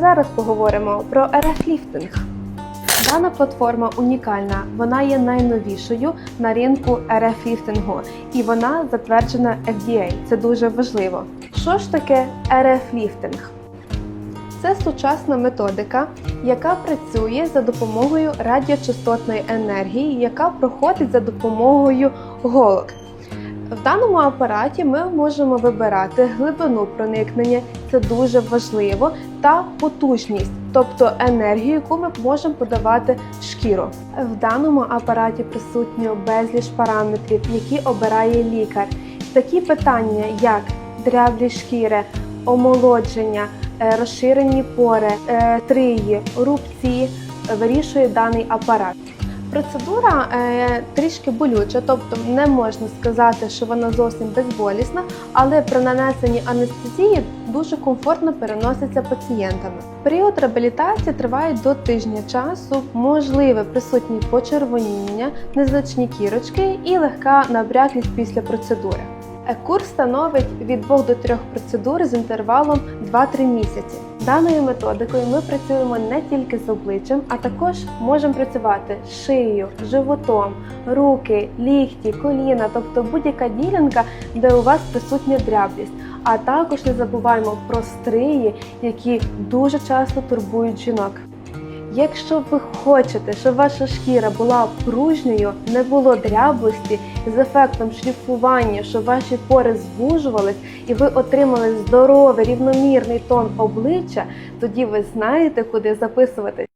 зараз поговоримо про РФ-ліфтинг. Дана платформа унікальна, вона є найновішою на ринку РФ-ліфтингу і вона затверджена FDA. Це дуже важливо. Що ж таке РФ-ліфтинг? Це сучасна методика, яка працює за допомогою радіочастотної енергії, яка проходить за допомогою голок. В даному апараті ми можемо вибирати глибину проникнення, це дуже важливо, та потужність, тобто енергію, яку ми можемо подавати в шкіру. В даному апараті присутньо безліч параметрів, які обирає лікар. Такі питання, як дряблі шкіри, омолодження, е, розширені пори, е, трії, рубці, вирішує даний апарат. Процедура е, трішки болюча, тобто не можна сказати, що вона зовсім безболісна, але при нанесенні анестезії дуже комфортно переноситься пацієнтами. Період реабілітації триває до тижня часу, можливе присутні почервоніння, незначні кірочки і легка набряклість після процедури. Е, Курс становить від 2 до 3 процедур з інтервалом 2-3 місяці. Даною методикою ми працюємо не тільки з обличчям, а також можемо працювати шиєю, животом, руки, лікті, коліна, тобто будь-яка ділянка, де у вас присутня дряблість. А також не забуваємо про стрії, які дуже часто турбують жінок. Якщо ви хочете, щоб ваша шкіра була пружньою, не було дряблості з ефектом шліфування, щоб ваші пори звужувались і ви отримали здоровий рівномірний тон обличчя, тоді ви знаєте, куди записуватись.